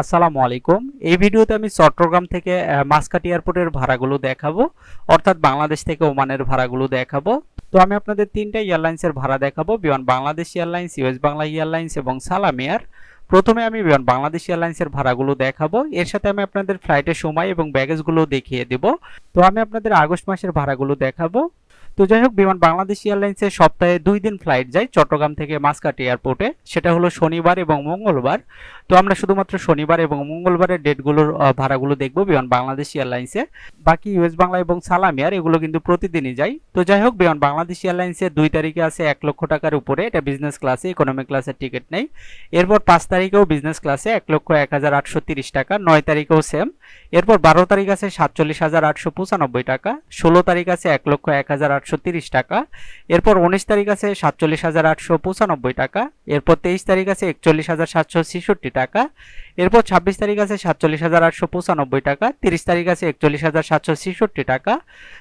আসসালামু আলাইকুম। এই ভিডিওতে আমি চট্টগ্রাম থেকে মাসকাট এয়ারপোর্টের ভাড়াগুলো দেখাবো, অর্থাৎ বাংলাদেশ থেকে ওমানের ভাড়াগুলো দেখাবো। তো আমি আপনাদের তিনটা এয়ারলাইন্সের ভাড়া দেখাবো, Biman Bangladesh Airlines US Bangla Airlines এবং সালাম এয়ার। প্রথমে আমি বিমান বাংলাদেশ এয়ারলাইন্সের ভাড়াগুলো দেখাবো। এর সাথে আমি আপনাদের ফ্লাইটের সময় এবং ব্যাগেজগুলো দেখিয়ে দেব। তো আমি আপনাদের আগস্ট মাসের ভাড়াগুলো দেখাবো। তো যাই হোক, বিমান বাংলাদেশ এয়ারলাইন্সের সপ্তাহে দুই দিন ফ্লাইট যায় চট্টগ্রাম থেকে মাসকাট এয়ারপোর্টে সেটা হলো শনিবার এবং মঙ্গলবার। তো আমরা শুধুমাত্র শনিবার এবং মঙ্গলবারের ডেটগুলোর ভাড়াগুলো দেখব বিমান বাংলাদেশ এয়ারলাইন্সে। বাকি ইউএস বাংলা এবং সালাম এয়ার, এগুলো কিন্তু প্রতিদিনই যায়। তো যাই হোক, বিমান বাংলাদেশ এয়ারলাইন্সের দুই তারিখে আছে এক লক্ষ টাকার উপরে। এটা বিজনেস ক্লাসে ইকোনমি ক্লাসের টিকিট নেই। এরপর পাঁচ তারিখেও বিজনেস ক্লাসে এক লক্ষ এক হাজার আটশো তিরিশ টাকা, নয় তারিখেও সেম এরপর বারো তারিখ আছে সাতচল্লিশ হাজার আটশো পঁচানব্বই টাকা, ষোলো তারিখ আছে এক লক্ষ এক হাজার আট আটশো তিরিশ টাকা। এরপর উনিশ তারিখ আছে সাতচল্লিশ হাজার আটশো পঁচানব্বই টাকা। এরপর তেইশ তারিখ আছে একচল্লিশ হাজার সাতশো ছেষট্টি টাকা। এরপর ছাব্বিশ তারিখ আছে সাতচল্লিশ হাজার আটশো পঁচানব্বই টাকা। তিরিশ তারিখ আছে একচল্লিশ হাজার সাতশো ছেষট্টি টাকা।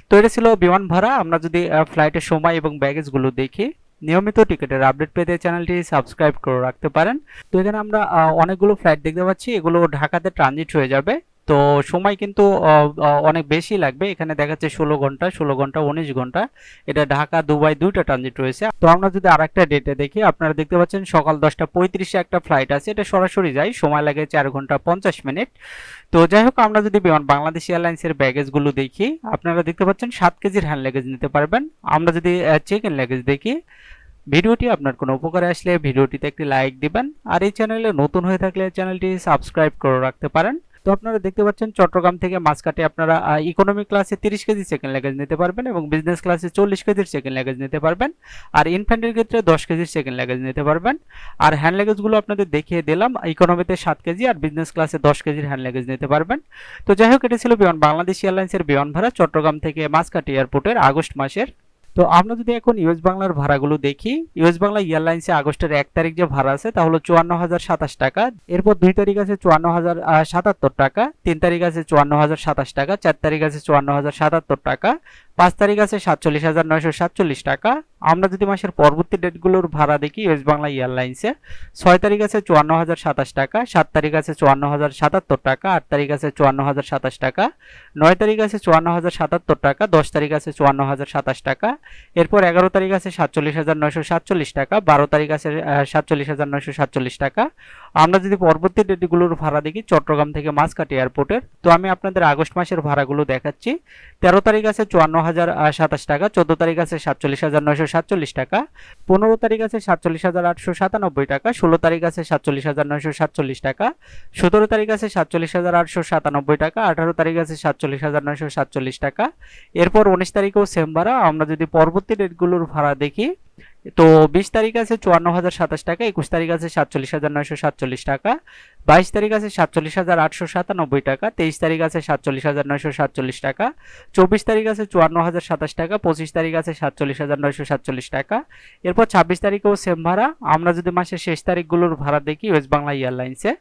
তো এটা ছিল বিমান ভাড়া। আমরা যদি ফ্লাইটের সময় এবং ব্যাগেজগুলো দেখি, নিয়মিত টিকিটের আপডেট পেতে চ্যানেলটি সাবস্ক্রাইব করে রাখতে পারেন। তো এখানে আমরা অনেকগুলো ফ্লাইট দেখতে পাচ্ছি। এগুলো ঢাকাতে ট্রানজিট হয়ে যাবে। তো সময় কিন্তু অনেক বেশি লাগবে। এখানে দেখাচ্ছে ষোলো ঘণ্টা ষোলো ঘণ্টা, উনিশ ঘণ্টা। এটা ঢাকা দুবাই দুইটা ট্রানজিট রয়েছে। তো আমরা যদি আরেকটা ডেটে দেখি, আপনারা দেখতে পাচ্ছেন সকাল দশটা পঁয়ত্রিশে একটা ফ্লাইট আছে। এটা সরাসরি যায়, সময় লাগে চার ঘণ্টা পঞ্চাশ মিনিট। তো যাই হোক, আমরা যদি বিমান বাংলাদেশ এয়ারলাইন্সের ব্যাগেজগুলো দেখি, আপনারা দেখতে পাচ্ছেন সাত কেজির হ্যান্ড লাগেজ নিতে পারবেন। আমরা যদি চেক ইন লাগেজ দেখি, ভিডিওটি আপনার কোনো উপকারে আসলে ভিডিওটিতে একটি লাইক দিবেন। আর এই চ্যানেলে নতুন হয়ে থাকলে চ্যানেলটি সাবস্ক্রাইব করে রাখতে পারেন। তো আপনারা দেখতে পাচ্ছেন চট্টগ্রাম থেকে মাঝকাটে আপনারা ইকোনমি ক্লাসে তিরিশ কেজি সেকেন্ড লাগেজ নিতে পারবেন এবং বিজনেস ক্লাসে চল্লিশ কেজির সেকেন্ড লাগেজ নিতে পারবেন। আর ইনফ্যান্টের ক্ষেত্রে দশ কেজির সেকেন্ড লাগেজ নিতে পারবেন। আর হ্যান্ড লাগেজগুলো আপনাদের দেখিয়ে দিলাম ইকোনমিতে সাত কেজি আর বিজনেস ক্লাসে দশ কেজির হ্যান্ড লাগেজ নিতে পারবেন। তো যাই হোক, এটা ছিল বিমান, বাংলাদেশ এয়ারলাইন্সের বিমান ভাড়া চট্টগ্রাম থেকে মাঝকাটি এয়ারপোর্টের আগস্ট মাসের তো আমরা যদি এখন ইউএস বাংলার ভাড়াগুলো দেখি ইউএস বাংলা এয়ারলাইন্সে আগস্টের এক তারিখ যে ভাড়া আছে, তা হলো চুয়ান্ন হাজার সাতাশ টাকা। এরপর দুই তারিখ আছে চুয়ান্ন হাজার সাতাত্তর টাকা, তিন তারিখ আছে চুয়ান্ন হাজার সাতাশ টাকা, চার তারিখ আছে চুয়ান্ন হাজার সাতাত্তর টাকা, পাঁচ তারিখ আছে সাতচল্লিশ হাজার নয়শো সাতচল্লিশ টাকা। আমরা যদি মাসের পরবর্তী ডেটগুলোর ভাড়া দেখি ইউএস বাংলা এয়ারলাইন্সে, ছয় তারিখ আছে চুয়ান্ন হাজার সাতাশ টাকা, সাত তারিখ আছে চুয়ান্ন হাজার সাতাত্তর টাকা, আট তারিখ আছে চুয়ান্ন হাজার সাতাশ টাকা, নয় তারিখ আছে চুয়ান্ন হাজার সাতাত্তর টাকা, দশ তারিখ আছে চুয়ান্ন হাজার সাতাশ টাকা এরপর এগারো তারিখ আছে সাতচল্লিশ হাজার নয়শো সাতচল্লিশ টাকা, বারো তারিখ আছে সাতচল্লিশ হাজার নয়শো সাতচল্লিশ টাকা। আমরা যদি পরবর্তী ডেটগুলোর ভাড়া দেখি, চট্টগ্রাম থেকে মাঝকাটি এয়ারপোর্টের, তো আমি আপনাদের আগস্ট মাসের ভাড়াগুলো দেখাচ্ছি। তেরো তারিখ আছে চুয়ান্ন হাজার সাতাশ টাকা, চোদ্দ তারিখ আছে সাতচল্লিশ হাজার নয়শো সাতচল্লিশ টাকা, পনেরো তারিখ আছে সাতচল্লিশ হাজার আটশো সাতানব্বই টাকা, ষোলো তারিখ আছে সাতচল্লিশ হাজার নয়শো সাতচল্লিশ টাকা, সতেরো তারিখ আছে সাতচল্লিশ হাজার আটশো সাতানব্বই টাকা, আঠারো তারিখ আছে সাতচল্লিশ হাজার নয়শো সাতচল্লিশ টাকা। এরপর উনিশ তারিখেও সেম ভাড়া, আমরা যদি পরবর্তী ডেটগুলোর ভাড়া দেখি। তো বিশ তারিখ আছে চুয়ান্ন হাজার সাতাশ টাকা, একুশ তারিখ আছে সাতচল্লিশ হাজার নয়শো সাতচল্লিশ টাকা, বাইশ তারিখ আছে সাতচল্লিশ হাজার আটশো সাতানব্বই টাকা, তেইশ তারিখ আছে সাতচল্লিশ হাজার নয়শো সাতচল্লিশ টাকা, চব্বিশ তারিখ আছে চুয়ান্ন হাজার সাতাশ টাকা, পঁচিশ তারিখ আছে সাতচল্লিশ হাজার নয়শো সাতচল্লিশ টাকা। এরপর ছাব্বিশ তারিখেও সেম ভাড়া, আমরা যদি মাসের শেষ তারিখগুলোর ভাড়া দেখি ওয়েস্ট বাংলা এয়ারলাইন্সে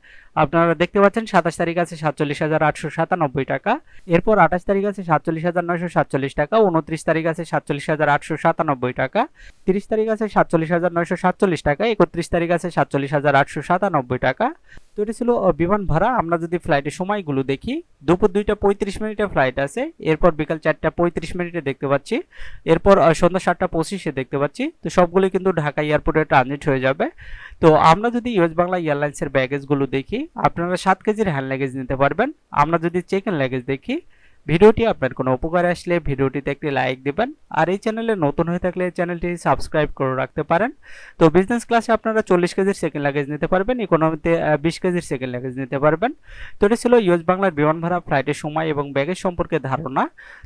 আপনারা দেখতে পাচ্ছেন সাতাশ তারিখ আছে সাতচল্লিশ হাজার আটশো সাতানব্বই টাকা, এরপর আঠাশ তারিখ আছে সাতচল্লিশ হাজার নয়শো সাতচল্লিশ টাকা, উনত্রিশ তারিখ আছে সাতচল্লিশ হাজার আটশো সাতানব্বই টাকা, তিরিশ তারিখ আছে সাতচল্লিশ হাজার নয়শো সাতচল্লিশ টাকা, একত্রিশ তারিখ আছে সাতচল্লিশ হাজার আটশো সাতানব্বই টাকা। তো এটা ছিল বিমান ভাড়া। আমরা যদি ফ্লাইটের সময়গুলো দেখি, দুপুর দুইটা পঁয়ত্রিশ মিনিটে ফ্লাইট আছে, এরপর বিকাল চারটা পঁয়ত্রিশ মিনিটে দেখতে পাচ্ছি, এরপর সন্ধ্যা সাতটা পঁচিশে দেখতে পাচ্ছি। তো সবগুলো কিন্তু ঢাকা এয়ারপোর্টে ট্রানজিট হয়ে যাবে। তো আমরা যদি ইউএস বাংলা এয়ারলাইন্সের ব্যাগেজগুলো দেখি, আপনারা সাত কেজির হ্যান্ড লাগেজ নিতে পারবেন। আমরা যদি চেক ইন লাগেজ দেখি ভিডিওটি আপনার কোনো উপকারে আসলে ভিডিওটিতে একটি লাইক দিবেন আর এই চ্যানেলে নতুন হয়ে থাকলে চ্যানেলটি সাবস্ক্রাইব করে রাখতে পারেন। তো বিজনেস ক্লাসে আপনারা চল্লিশ কেজির সেকেন্ড লাগেজ নিতে পারবেন ইকোনমিতে বিশ কেজির সেকেন্ড লাগেজ নিতে পারবেন। তো এটা ছিল ইউএস বাংলার বিমান ভাড়া ফ্লাইটের সময় এবং ব্যাগের সম্পর্কে ধারণা।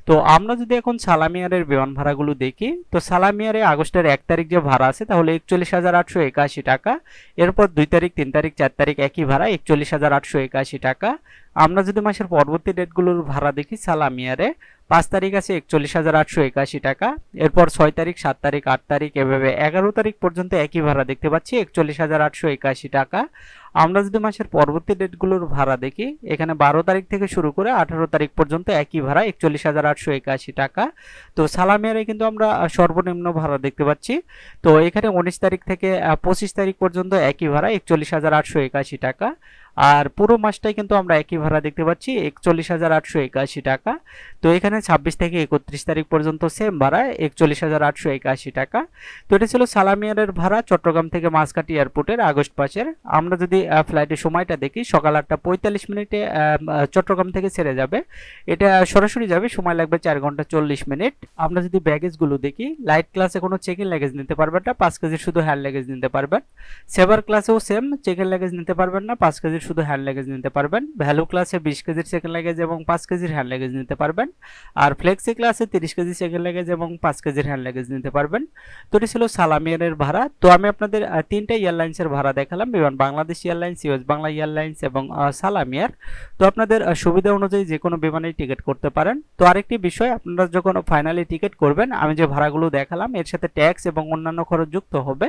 তো আমরা যদি এখন সালামিয়ারের বিমান ভাড়াগুলো দেখি, তো সালামিয়ারে আগস্টের এক তারিখ যে ভাড়া আছে, তাহলে একচল্লিশ হাজার আটশো একাশি টাকা। এরপর দুই তারিখ, তিন তারিখ, চার তারিখ একই ভাড়া, একচল্লিশ হাজার আটশো একাশি টাকা। আমরা যদি মাসের পরবর্তী ডেটগুলোর ভাড়া দেখি, সালামিয়ারে পাঁচ তারিখ আছে একচল্লিশ হাজার আটশো একাশি টাকা। এরপর ছয় তারিখ, সাত তারিখ, আট তারিখ, এভাবে এগারো তারিখ পর্যন্ত একই ভাড়া দেখতে পাচ্ছি, একচল্লিশ হাজার আটশো একাশি টাকা। আমরা যদি মাসের পরবর্তী ডেটগুলোর ভাড়া দেখি, এখানে বারো তারিখ থেকে শুরু করে আঠারো তারিখ পর্যন্ত একই ভাড়া, একচল্লিশ হাজার আটশো একাশি টাকা। তো সালামিয়ারে কিন্তু আমরা সর্বনিম্ন ভাড়া দেখতে পাচ্ছি। তো এখানে উনিশ তারিখ থেকে পঁচিশ তারিখ পর্যন্ত একই ভাড়া, একচল্লিশ হাজার আটশো একাশি টাকা। আর পুরো মাসটাই কিন্তু আমরা একই ভাড়া দেখতে পাচ্ছি, একচল্লিশ হাজার আটশো একাশি টাকা। তো এখানে ছাব্বিশ থেকে একত্রিশ তারিখ পর্যন্ত সেম ভাড়া, একচল্লিশ হাজার আটশো একাশি টাকা। তো এটা ছিল সালামিয়ারের ভাড়া, চট্টগ্রাম থেকে মাসকাটি এয়ারপোর্টের আগস্ট পাসের আমরা যদি ফ্লাইটের সময়টা দেখি, সকাল আটটা পঁয়তাল্লিশ মিনিটে চট্টগ্রাম থেকে ছেড়ে যাবে। এটা সরাসরি যাবে, সময় লাগবে চার ঘণ্টা চল্লিশ মিনিট। আমরা যদি ব্যাগেজগুলো দেখি লাইট ক্লাসে কোনো চেক ইন লাগেজ নিতে পারবেন না, পাঁচ কেজির শুধু হ্যান্ড লাগেজ নিতে পারবেন। সেভার ক্লাসেও সেম চেক ইন লাগেজ নিতে পারবেন না, পাঁচ কেজির শুধু হ্যান্ড লাগেজ নিতে পারবেন। ভ্যালু ক্লাসে বিশ কেজির সেকেন্ড লাগেজ এবং পাঁচ কেজির হ্যান্ড লাগেজ নিতে পারবেন। আর ফ্লেক্সি ক্লাসে তিরিশ কেজি সেকেন্ড লাগেজ এবং পাঁচ কেজির হ্যান্ড লাগেজ নিতে পারবেন। তো এটি ছিল সালামিয়ারের ভাড়া। তো আমি আপনাদের তিনটা এয়ারলাইন্সের ভাড়া দেখালাম, Biman Bangladesh Airlines US Bangla Airlines এবং সালামিয়ার তো আপনাদের সুবিধা অনুযায়ী যে কোনো বিমানেই টিকিট করতে পারেন। তো আরেকটি বিষয়, আপনারা যখন ফাইনালি টিকিট করবেন, আমি যে ভাড়াগুলো দেখালাম, এর সাথে ট্যাক্স এবং অন্যান্য খরচ যুক্ত হবে।